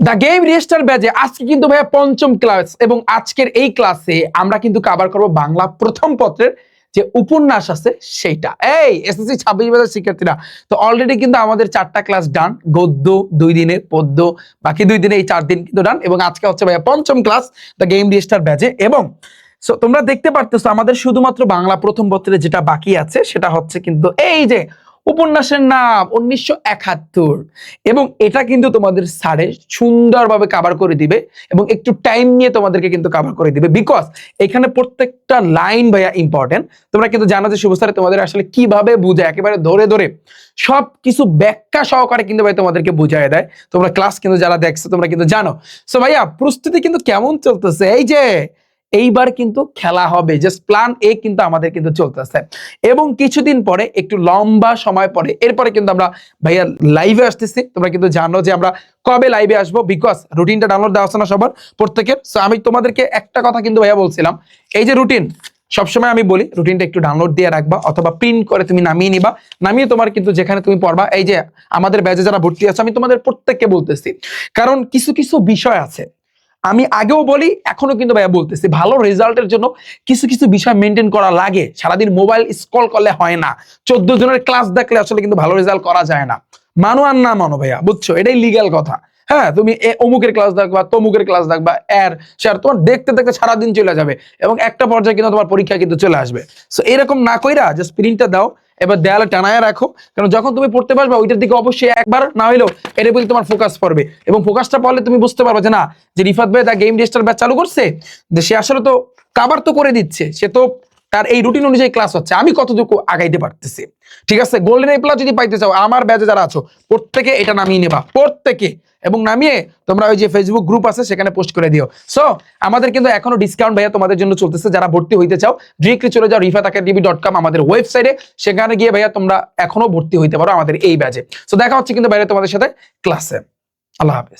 The game register ব্যাজে আজকে কিন্তু ভাইয়া পঞ্চম ক্লাস এবং আজকের এই ক্লাসে আমরা কিন্তু কাভার করব বাংলা প্রথম পত্রের যে উপন্যাস আছে সেইটা। এই এসএসসি ছাব্বিশ বাজার শিক্ষার্থীরা, তো অলরেডি কিন্তু আমাদের চারটা ক্লাস ডান গদ্য, দুই দিনে, পদ্য, বাকি দুই দিনে এই চার দিন কিন্তু ডান এবং আজকে হচ্ছে ভাইয়া পঞ্চম ক্লাস দ্য গেম রেজিস্টার ব্যাজে এবং সো তোমরা দেখতে পারতেছো আমাদের শুধুমাত্র বাংলা প্রথম পত্রে যেটা বাকি আছে সেটা হচ্ছে কিন্তু এই যে উপন্যাসের নাম উনিশশো একাত্তর। এবং এটা কিন্তু তোমাদের স্যারে সুন্দরভাবে কাভার করে দিবে এবং একটু টাইম নিয়ে তোমাদেরকে কিন্তু কাভার করে দিবে বিকজ এখানে প্রত্যেকটা লাইন ভাইয়া ইম্পর্টেন্ট তোমরা কিন্তু জানো যে শুভ স্যারে তোমাদের আসলে কীভাবে বুঝায় একেবারে ধরে ধরে সব কিছু ব্যাখ্যা সহকারে কিন্তু ভাই তোমাদেরকে বুঝায় দেয়। তোমরা ক্লাস কিন্তু যারা দেখছ তোমরা কিন্তু জানো। সো ভাইয়া, প্রস্তুতি কিন্তু কেমন চলতেছে? এই যে এইবার কিন্তু খেলা হবে। জাস্ট প্ল্যান এ কিন্তু আমাদের কিন্তু চলতেছে। এবং কিছুদিন পরে, একটু লম্বা সময় পরে, এরপরে কিন্তু আমরা ভাইয়া লাইভে আসতেছি। তোমরা কিন্তু জানো যে আমরা কবে লাইভে আসব বিকজ রুটিনটা ডাউনলোড দেওয়া আছে না সবার প্রত্যেকের। সো আমি তোমাদেরকে একটা কথা কিন্তু ভাইয়া বলছিলাম। এই যে রুটিন সবসময় আমি বলি রুটিনটা একটু ডাউনলোড দিয়ে রাখবা অথবা প্রিন্ট করে তুমি নামিয়ে নিবা। নামিয়ে তোমার কিন্তু যেখানে তুমি পড়বা, এই যে আমাদের ব্যাচে যারা ভর্তি আছে, আমি তোমাদের প্রত্যেককে বলতেছি। কারণ কিছু কিছু বিষয় আছে। আমি আগেও বলি, এখনও কিন্তু ভাইয়া বলতেছি, ভালো রেজাল্টের জন্য কিছু কিছু বিষয় মেনটেন করা লাগে। সারাদিন মোবাইল স্ক্রল করলে হয় না। চোদ্দ জনের ক্লাস দেখলে আসলে কিন্তু ভালো রেজাল্ট করা যায় না। মানো আর না মানো ভাইয়া, বুঝছ? এটাই লিগ্যাল কথা। হ্যাঁ তুমি অমুকের ক্লাস দেখবা, তমুকের ক্লাস দেখবা, এর শেয়ার তোমার দেখতে দেখতে সারাদিন চলে যাবে এবং একটা পর্যায়ে কিন্তু তোমার পরীক্ষা কিন্তু চলে আসবে। সো এরকম না কইরা জাস্ট প্রিন্টটা দাও এবার দেয়ালে টানায় রাখো। কারণ যখন তুমি পড়তে পারবে ওইটার দিকে অবশ্যই একবার না হইলেও এটা বলে তোমার ফোকাস পড়বে। এবং ফোকাসটা পড়লে তুমি বুঝতে পারবে যে না, যে রিফাত ভাই দা গেম রেজিস্টার ব্যাচ চালু করছে, যে সে আসলে তো কাবার তো করে দিচ্ছে, সে তো তার এই রুটিন অনুযায়ী ক্লাস হচ্ছে। আমি কতটুকু আগাইতে পারতেছি? ঠিক আছে? গোল্ডেন এ প্লাস যদি পাইতে চাও, আমার ব্যাচে যারা আছো, প্রত্যেকে এটা নামিয়ে নেবা। প্রত্যেকে। এবং নামিয়ে তোমরা ওই যে ফেসবুক গ্রুপ আছে, সেখানে পোস্ট করে দিও। সো আমাদের কিন্তু এখনও ডিসকাউন্ট ভাইয়া তোমাদের জন্য চলতেছে। যারা ভর্তি হইতে চাও ডিরেক্টলি চলে যাও রিফাত একাডেমি ডট কম আমাদের ওয়েবসাইটে সেখানে গিয়ে ভাইয়া তোমরা এখনও ভর্তি হইতে পারো আমাদের এই ব্যাচে সো দেখা হচ্ছে কিন্তু বাইরে তোমাদের সাথে ক্লাসে আল্লাহ হাফেজ।